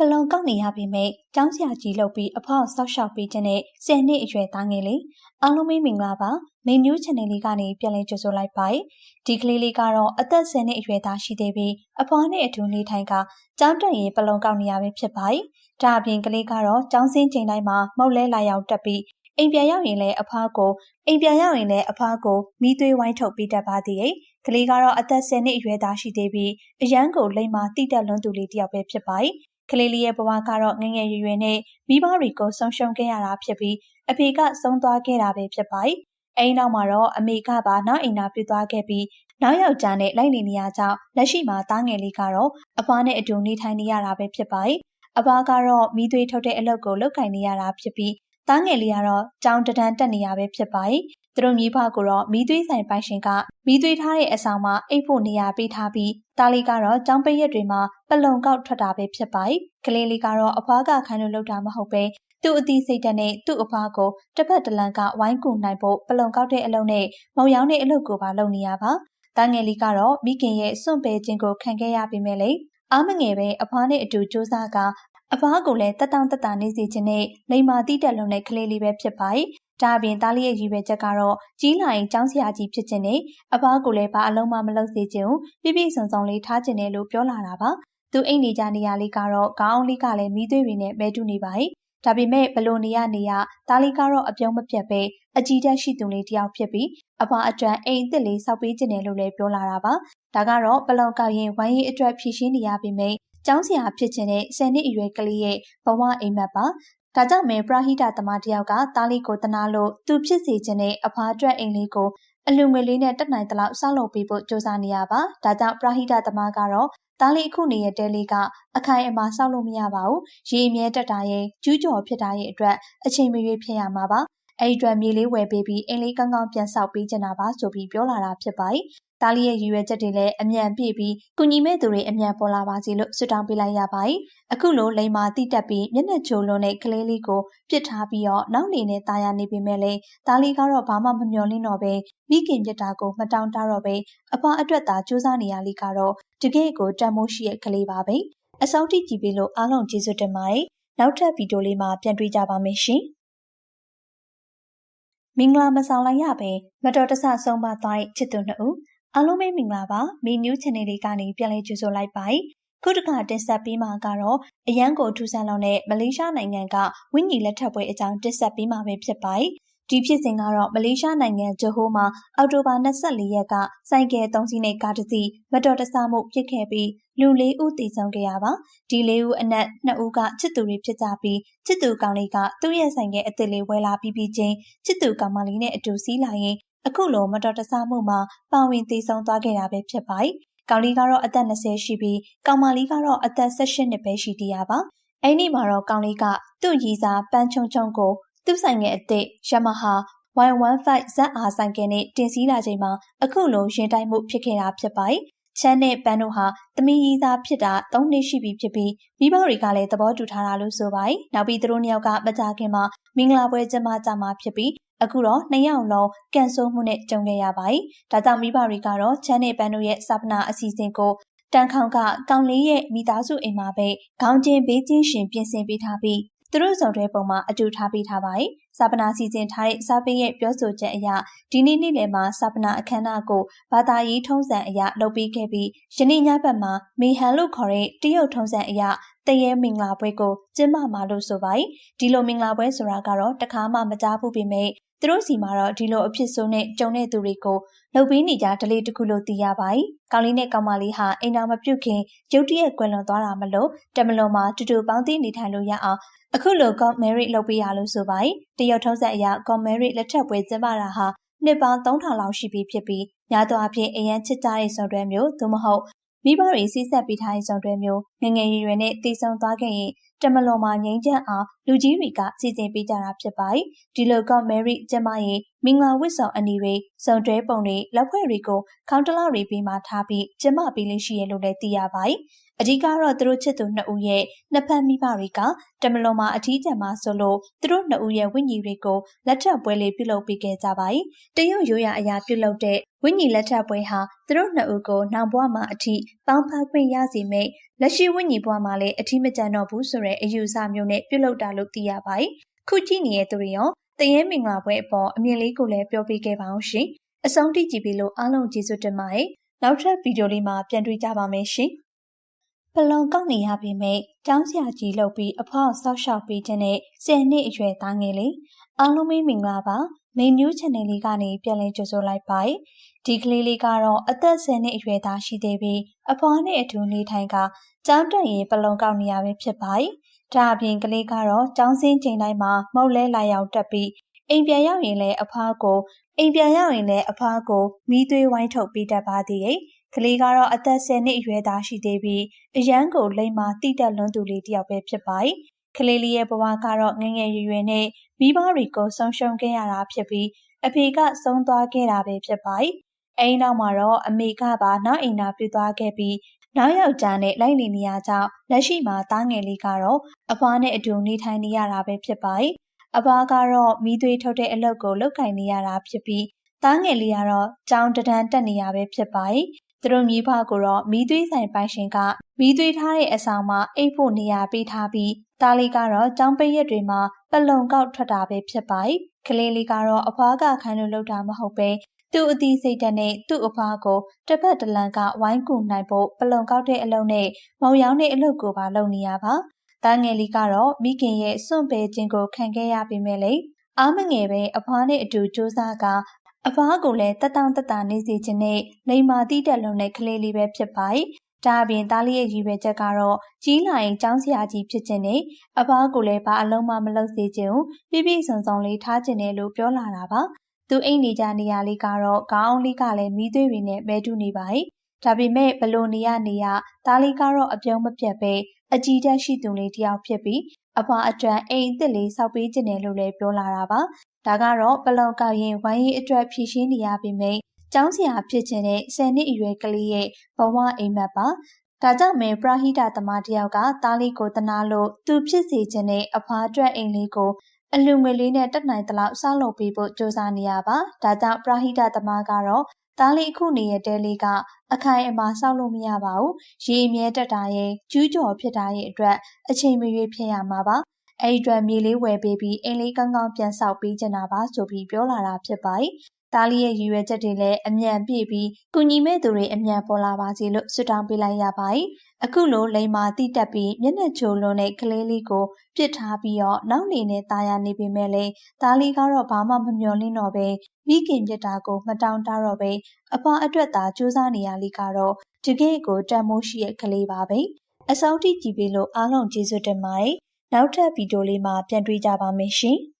ပလုံကောက်နေရပေမဲ့ကျောင်းဆရာကြီးလုပ်ပြီးအဖေါက်ဆောက်ရှောက်ပေးခြင်းနဲ့ဆယ်နှစ်အရွယ်သားငယ်လေးအားလုံးမင်္ဂလာပါမိန်နျူး channel လေးကနေပြန်လည်ကြိုဆိုလိုက်ပါတယ်ဒီကလေးလေးကတော့အသက်10နှစ်အရွယ်သားရှိသေးပြီးအဖွားနဲ့အတူနေထိုင်ကကျောင်းတက်ရင်ပလုံကောက်နေရပဲဖြစ်ပါတယ်ဒါအပြင်ကလေးကတော့ကျောင်းစင်းချိန်တိုင်းမှာမောက်လဲလာရောက်တက်ပြီးအိမ်ပြန်ရောက်ရင်လည်းအဖွားကိုအိမ်ပြန်ရောက်ရင်လည်းအဖွားကိုမိသွေးဝိုင်းထုတ်ပေးတတ်ပါသေးတယ်ကလေးကတော့အသက်10နှစ်အရွယ်သားရှိသေးပြီးအရန်ကိုလိမ္မာတိတက်လွန်းသူလေးတစ်ယောက်ပဲဖြစ်ပါတယ် ကလေးလေးရဲ့ဘဝကတော့ငငယ်ရွယ်ရွယ်နဲ့မိဘတွေကိုဆုံးရှုံးခဲ့ရတာဖြစ်ပြီးအဖေကဆုံးသွားခဲ့တာပဲဖြစ်ပါတယ်။အဲဒီနောက်မှာတော့အမေကပါနောက်အိမ်နာပြသွားခဲ့ပြီးနောက်ယောက်ျားနဲ့လိုက်နေနေရကြောင်းလက်ရှိမှာတားငယ်လေးကတော့အဖွားနဲ့အတူနေထိုင်နေရတာပဲဖြစ်ပါတယ်။အဖွားကတော့မိသွေးထုတ်တဲ့အလုပ်ကိုလုပ်ကင်နေရတာဖြစ်ပြီးတားငယ်လေးကတော့ကြောင်တဒန်းတက်နေရပဲဖြစ်ပါတယ်။ သူတို့မိဘကိုတော့မိသွေးဆိုင်ပိုင်ရှင်ကမိသွေးထားတဲ့အဆောင်မှာအိတ်ဖို့နေရာပေးထားပြီးတားလေးကတော့ကြောင်ပိတ်ရက်တွေမှာပလုံကောက်ထွက်တာပဲဖြစ်ပါတယ်။ကလေးလေးကတော့အဖွားကခိုင်းလို့လုပ်တာမဟုတ်ပဲသူ့အသီးစိတ်ဓာတ်နဲ့သူ့အဖွားကိုတစ်ဖက်တစ်လန်ကဝိုင်းကူနိုင်ဖို့ပလုံကောက်တဲ့အလုပ်နဲ့မောင်ရောင်းတဲ့အလုပ်ကိုပါလုပ်နေရပါ။တားငယ်လေးကတော့မိခင်ရဲ့စွန့်ပယ်ခြင်းကိုခံခဲ့ရပေမဲ့လေအားမငယ်ပဲအဖွားနဲ့အတူစူးစမ်းက အဖွားကိုလည်းတက်တောင့်တက်တာနေစေခြင်းနဲ့လိမ္မာတိတက်လုံးတဲ့ကလေးလေးပဲဖြစ်ပါတယ်။ဒါအပြင်သားလေးရဲ့ရည်ရွယ်ချက်ကတော့ကြီးလာရင်ကျောင်းဆရာကြီးဖြစ်ခြင်းနဲ့အဖွားကိုလည်းဘာအလုံးမမလုပ်စေခြင်းပြပြစုံစုံလေးထားခြင်းနဲ့လို့ပြောလာတာပါ။သူအိမ်နေကြနေရလေးကတော့ခေါင်းလေးကလည်းမီးသွေးတွေနဲ့မဲတူနေပါတယ်။ဒါပေမဲ့ဘလို့နေရနေရသားလေးကတော့အပြုံးမပြတ်ပဲအကြီးတက်ရှိသူလေးတယောက်ဖြစ်ပြီးအဖွားအတွက်အိမ်အစ်စ်လေးစောက်ပေးခြင်းနဲ့လို့လည်းပြောလာတာပါ။ဒါကတော့ပလုံကောက်ရင်ဝိုင်းရေးအတွက်ဖြည့်ရှင်းနေရပေမဲ့ ကျောင်းဆရာဖြစ်ခြင်းတဲ့10နှစ်အရွယ်ကလေးရဲ့ဘဝအိမ်မက်ပါဒါကြောင့်မဲပရဟိတသမားတယောက်ကတားလေးကိုတနာလို့သူဖြစ်စေခြင်းနဲ့အဖွားအတွက်အိမ်လေးကိုအလူငွေလေးနဲ့တက်နိုင်သလောက်ဆောက်လုပ်ပေးဖို့ကြိုးစားနေရပါဒါကြောင့်ပရဟိတသမားကတော့တားလေးအခုနေရတဲလေးကအခိုင်အမာဆောက်လို့မရပါဘူးရေအမြဲတက်တာရဲ့ကျူးကျော်ဖြစ်တာရဲ့အတွက်အချိန်မရွေးဖြစ်ရမှာပါအဲ့ဒီအတွက်မြေလေးဝယ်ပေးပြီးအိမ်လေးကောင်းကောင်းပြန်ဆောက်ပေးချင်တာပါဆိုပြီးပြောလာတာဖြစ်ပါတယ်။ တားလီရဲ့ရည်ရွယ်ချက်တွေလည်းအမြန်ပြည့်ပြီးကုညီမဲ့သူတွေအမြန်ပေါ်လာပါစေလို့ဆုတောင်းပေးလိုက်ရပါတယ်။အခုလိုလိမ္မာတိတက်ပြီးမျက်နှာချိုလွန်တဲ့ကလေးလေးကိုပြစ်ထားပြီးတော့နောက်နေနဲ့တာယာနေပေမဲ့လည်းတားလီကတော့ဘာမှမမျှော်လင့်တော့ပဲမိခင်ပြစ်တာကိုမတောင်းတတော့ပဲအဖွားအတွက်သာစူးစမ်းနေရလိကတော့တကယ့်ကိုတန်မိုးရှိတဲ့ကလေးပါပဲ။အစောတိကြည့်ပြီးလို့အားလုံးကျေးဇူးတင်ပါတယ်။နောက်ထပ်ဗီဒီယိုလေးမှာပြန်တွေ့ကြပါမယ်ရှင်။မင်္ဂလာမဆောင်လိုက်ရပဲမတော်တဆဆုံးပါသွားတဲ့ချစ်သူနှစ်ဦး အားလုံးပဲမင်္ဂလာပါမီနျူး channel လေးကနေပြန်လည်ကြိုဆိုလိုက်ပါတယ်ခုတစ်ခါတင်ဆက်ပေးမှာကတော့အရန်ကိုထူဆန်းလောင်တဲ့မလေးရှားနိုင်ငံကဝင်းကြီးလက်ထပ်ပွဲအကြောင်းတင်ဆက်ပေးမှာပဲဖြစ်ပါတယ်ဒီဖြစ်စဉ်ကတော့မလေးရှားနိုင်ငံဂျဟိုးမှာအောက်တိုဘာ24ရက်ကစိုက်ကယ်၃စီးနဲ့ကားတစ်စီးမတော်တဆမှုဖြစ်ခဲ့ပြီးလူ၄ဦးသေဆုံးခဲ့ရပါဒီ၄ဦးအနက်၂ဦးကချစ်သူတွေဖြစ်ကြပြီးချစ်သူကောင်လေးကသူ့ရဲ့ဆိုင်ကအစ်စ်လေးဝယ်လာပြီးပြီးချင်းချစ်သူကောင်မလေးနဲ့အတူစီးလာရင် အခုလိုမတော်တဆမှုမှာပါဝင်သေဆုံးသွားခဲ့တာပဲဖြစ်ပါတယ်ကောင်လေးကတော့အသက်20ရှိပြီးကောင်မလေးကတော့အသက်18နှစ်ပဲရှိသေးရပါအဲ့ဒီမှာတော့ကောင်လေးကသူ့ရီစာပန်းချုံချုံကိုသူ့ဆိုင်ငယ်အစ်စ်ယမဟာ Y15ZR ဆိုင်ကယ်နဲ့တင်စီးလာချိန်မှာအခုလိုရင်တိုက်မှုဖြစ်ခဲ့တာဖြစ်ပါတယ်။ချမ်းနဲ့ပန်းတို့ဟာသမီးကြီးသားဖြစ်တာ၃နှစ်ရှိပြီဖြစ်ပြီးမိဘတွေကလည်းသဘောတူထားတာလို့ဆိုပါတယ်။နောက်ပြီးသူတို့နှစ်ယောက်ကမကြခင်မှာမင်္ဂလာပွဲကျင်းပကြမှာဖြစ်ပြီး အခုတော့နှစ်ယောက်လုံးကန်ဆိုးမှုနဲ့ကြုံခဲ့ရပါတယ်။ဒါကြောင့်မိဘတွေကတော့ချမ်းနဲ့ပန်းတို့ရဲ့စာပနာအစီအစဉ်ကိုတန်ခေါင်ကကောင်လေးရဲ့မိသားစုအိမ်မှာပဲခေါင်းချင်းဘေးချင်းရှင်ပြင်ဆင်ပေးထားပြီးသူတို့စုံတဲ့ပုံမှာအတူထားပေးထားပါတယ်။စာပနာစီစဉ်ထားတဲ့စာပေရဲ့ပြောဆိုချက်အရဒီနေ့နေ့လယ်မှာစာပနာအခမ်းအနားကိုဘာသာရေးထုံးစံအရလုပ်ပေးခဲ့ပြီးယနေ့ညဘက်မှာမေဟန်လို့ခေါ်တဲ့တရုတ်ထုံးစံအရတရေမင်္ဂလာပွဲကိုကျင်းပမှာလို့ဆိုပါတယ်။ဒီလိုမင်္ဂလာပွဲဆိုတာကတော့တခါမှမကြားဘူးပေမဲ့ သူတို့စီမှာတော့ဒီလိုအဖြစ်ဆိုးနဲ့ကြုံတဲ့သူတွေကိုလှုပ်ပေးနေကြဒလေးတစ်ခုလို့သိရပါတယ်။ကောင်းလေးနဲ့ကောင်းမလေးဟာအိမ်နာမပြုတ်ခင်ရုတ်တရက်ကွယ်လွန်သွားတာမလို့တမလွန်မှာတူတူပေါင်းသိနေထိုင်လို့ရအောင်အခုလို God Merit လုပ်ပေးရလို့ဆိုပါတယ်။တရုတ်ထုံးစံအရ God Merit လက်ထပ်ပွဲကျင်းပတာဟာနှစ်ပေါင်း3000လောက်ရှိပြီဖြစ်ပြီးများသောအားဖြင့်အရန်ချစ်ကြတဲ့စုံတွဲမျိုးသို့မဟုတ် မိဘတွေစီးဆက်ပေးထားတဲ့စုံတွဲမျိုးငငယ်ရွယ်ရွယ်နဲ့တည်ဆုံသွားခဲ့ရင်တမလွန်မှာငိမ့်ချမ်းအောင်လူကြီးတွေကစီစဉ်ပေးကြတာဖြစ်ပါတယ်။ဒီလိုကမယ်ရီကျမရဲ့မင်္ဂလာဝတ်ဆောင်အနီတွေစုံတွဲပုံတွေလက်ဖွဲ့တွေကိုခေါင်းတလောက်တွေပြီးမှထားပြီးကျမပေးလေးရှိရလို့လည်းသိရပါတယ်။ အဓိကတော့သူတို့ချစ်သူနှစ်ဦးရဲ့နှစ်ဖက်မိဘတွေကတမလွန်မှာအထီးကျန်မှာဆိုလို့သူတို့နှစ်ဦးရဲ့ဝိညာဉ်တွေကိုလက်ထပ်ပွဲလေးပြုလုပ်ပေးခဲ့ကြပါ යි တရုတ်ရိုးရာအရာပြုလုပ်တဲ့ဝိညာဉ်လက်ထပ်ပွဲဟာသူတို့နှစ်ဦးကိုနောက်ဘဝမှာအထီးပေါင်းဖက်ခွင့်ရစီမိတ်လက်ရှိဝိညာဉ်ဘဝမှာလည်းအထီးမကျန်တော့ဘူးဆိုတဲ့အယူဆမျိုးနဲ့ပြုလုပ်တာလို့သိရပါ යි ခုကြည့်နေတဲ့သူတွေရောတရေမင်္ဂလာပွဲအပေါ်အမြင်လေးကိုလည်းပြောပြခဲ့ပါအောင်ရှင်အဆုံးထိကြည့်ပြီးလို့အားလုံးကျေးဇူးတင်ပါတယ်နောက်ထပ်ဗီဒီယိုလေးမှာပြန်တွေ့ကြပါမယ်ရှင် ပလုံကောက်နေရပေမဲ့ကျောင်းဆရာကြီးလုပ်ပြီးအဖေါက်ဆောက်ရှောက်ပေးခြင်းနဲ့ဆယ်နှစ်အရွယ်သားငယ်လေးအားလုံးမင်္ဂလာပါမိန်နျူး channel လေးကနေပြန်လည်ကြိုဆိုလိုက်ပါဒီကလေးလေးကတော့အသက်10နှစ်အရွယ်သားရှိသေးပြီးအဖွားနဲ့အတူနေထိုင်ကကျောင်းတက်ရင်ပလုံကောက်နေရပဲဖြစ်ပါဒါအပြင်ကလေးကတော့ကျောင်းစင်းချိန်တိုင်းမှာမောက်လဲလာရောက်တက်ပြီးအိမ်ပြန်ရောက်ရင်လည်းအဖွားကိုအိမ်ပြန်ရောက်ရင်လည်းအဖွားကိုမိသွေးဝိုင်းထုတ်ပေးတတ်ပါသေးရဲ့ ကလေးကတော့အသက်10နှစ်အရွယ်သားရှိသေးပြီးအရန်ကိုလိမ္မာတိတက်လွန်းသူလေးတစ်ယောက်ပဲဖြစ်ပါကလေးလေးရဲ့ဘဝကတော့ငငယ်ရွယ်ရွယ်နဲ့မိဘတွေကိုဆုံးရှုံးခဲ့ရတာဖြစ်ပြီးအဖေကဆုံးသွားခဲ့တာပဲဖြစ်ပါ။အဲဒီနောက်မှာတော့အမေကပါနောက်အိမ်သာပြုသွားခဲ့ပြီးနောက်ယောက်ျားနဲ့လိုက်နေနေရကြောင်းလက်ရှိမှာသားငယ်လေးကတော့အဖွားနဲ့အတူနေထိုင်နေရတာပဲဖြစ်ပါ။အဖွားကတော့မိသွေးထုတ်တဲ့အလုပ်ကိုလုပ်ကင်နေရတာဖြစ်ပြီးသားငယ်လေးကတော့ကြောင်တဒန်းတက်နေရပဲဖြစ်ပါ။ သူတို့မိဘကိုတော့မိသွေးဆိုင်ပိုင်ရှင်ကမိသွေးထားတဲ့အဆောင်မှာအိတ်ဖို့နေရာပေးထားပြီးသားလေးကတော့ကျောင်းပိတ်ရက်တွေမှာပလုံကောက်ထွက်တာပဲဖြစ်ပါ၏ကလေးလေးကတော့အဖွားကခိုင်းလို့လုပ်တာမဟုတ်ပဲသူ့အသီးစိတ်တက်နဲ့သူ့အဖွားကိုတစ်ပတ်တလန်ကဝိုင်းကူနိုင်ဖို့ပလုံကောက်တဲ့အလုပ်နဲ့မောင်ရောင်းတဲ့အလုပ်ကိုပါလုပ်နေရပါတားငယ်လေးကတော့မိခင်ရဲ့စွန့်ပယ်ခြင်းကိုခံခဲ့ရပေမဲ့လေအားမငယ်ပဲအဖွားနဲ့အတူစူးစမ်းက အဖွားကိုလည်းတက်တောင့်တက်တာနေစေခြင်းနဲ့လိမ္မာတိတက်လုံးတဲ့ကလေးလေးပဲဖြစ်ပါ၏ဒါအပြင်သားလေးရဲ့ရည်ရွယ်ချက်ကတော့ကြီးလာရင်ကျောင်းဆရာကြီးဖြစ်ခြင်းနဲ့အဖွားကိုလည်းဘာအလုံးမမလုပ်စေခြင်းပြပြစုံစုံလေးထားခြင်းနဲ့လို့ပြောလာတာပါသူအိမ်နေကြနေရာလေးကတော့ခေါင်းလေးကလည်းမီးသွေးတွေနဲ့ပဲတူနေပါ යි ဒါပေမဲ့ဘလို့နေရနေရသားလေးကတော့အပြုံးမပြတ်ပဲအကြည်တက်ရှိသူလေးတယောက်ဖြစ်ပြီးအဖွားအတွက်အိမ်အစ်စ်လေးစောက်ပေးခြင်းနဲ့လို့လည်းပြောလာတာပါ ဒါကတော့ပလုံကောက်ရင်ဝိုင်းရီအတွက်ဖြည့်ရှင်းနေရပေမဲ့ကျောင်းဆရာဖြစ်ခြင်းတဲ့10နှစ်အရွယ်ကလေးရဲ့ဘဝအိမ်မက်ပါဒါကြောင့်မဲပရာဟိတသမားတယောက်ကသားလေးကိုတနာလို့သူဖြစ်စေခြင်းနဲ့အဖွားအတွက်အိမ်လေးကိုအလူငွေလေးနဲ့တက်နိုင်သလောက်စောက်လုပ်ပေးဖို့ကြိုးစားနေရပါဒါကြောင့်ပရာဟိတသမားကတော့သားလေးအခုနေရတဲ့လေးကအခိုင်အမာစောက်လို့မရပါဘူးရေမြဲတက်တာရဲ့ကျူးကျော်ဖြစ်တာရဲ့အတွက်အချိန်မရွေးဖြစ်ရမှာပါ အဲ့ဒီအတွက်မြေလေးဝယ်ပေးပြီးအိမ်လေးကောင်းကောင်းပြန်ဆောက်ပေးချင်တာပါဆိုပြီးပြောလာတာဖြစ်ပါတယ်သားလေးရဲ့ရည်ရွယ်ချက်တွေလည်းအမြန်ပြည့်ပြီးကုညီမဲ့သူတွေအမြန်ပေါ်လာပါစေလို့ဆုတောင်းပေးလိုက်ရပါတယ်။အခုလိုလိမ္မာတိတက်ပြီးမျက်နှာချိုလွန်တဲ့ကလေးလေးကိုပြစ်ထားပြီးတော့နောက်နေနဲ့ตาရနေပေမဲ့လည်းသားလေးကတော့ဘာမှမမျှော်လင့်တော့ပဲမိခင်ပြစ်တာကိုမတောင်းတတော့ပဲအဖွာအတွက်သာစူးစမ်းနေရလိကတော့တကယ့်ကိုတန်မိုးရှိရဲ့ကလေးပါပဲ။အစောထိကြည့်ပြီးလို့အားလုံးကျေးဇူးတင်ပါတယ်။ နောက်ထပ်ဗီဒီယိုလေးမှာပြန်တွေ့ကြပါမယ်ရှင်။